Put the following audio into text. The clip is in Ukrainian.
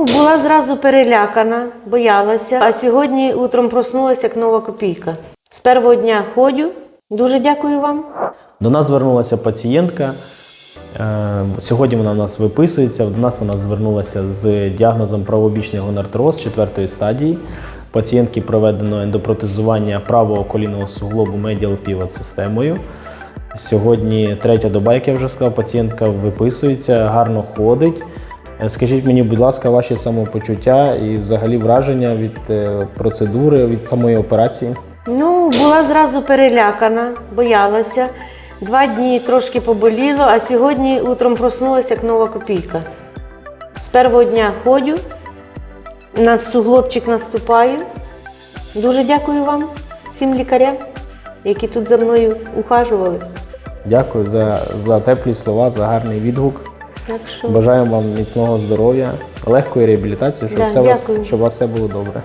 Була зразу перелякана, боялася, а сьогодні утром проснулася як нова копійка. З першого дня ходжу. Дуже дякую вам. До нас звернулася пацієнтка. Е, Сьогодні вона в нас виписується. До нас вона звернулася з діагнозом правобічний гонартроз четвертої стадії. Пацієнтки проведено ендопротезування правого колінного суглобу медіал півот системою. Сьогодні третя доба, як я вже сказав, пацієнтка виписується, гарно ходить. Скажіть мені, будь ласка, ваші самопочуття і взагалі враження від е, процедури, від самої операції. Ну, була зразу перелякана, боялася. Два дні трошки поболіло, а сьогодні утром проснулася як нова копійка. З першого дня ходжу, на суглобчик наступаю. Дуже дякую вам, всім лікарям, які тут за мною ухажували. Дякую за, за теплі слова, за гарний відгук. Так що Бажаємо вам міцного здоров'я, легкої реабілітації, щоб, Да, все вас, щоб у вас все було добре.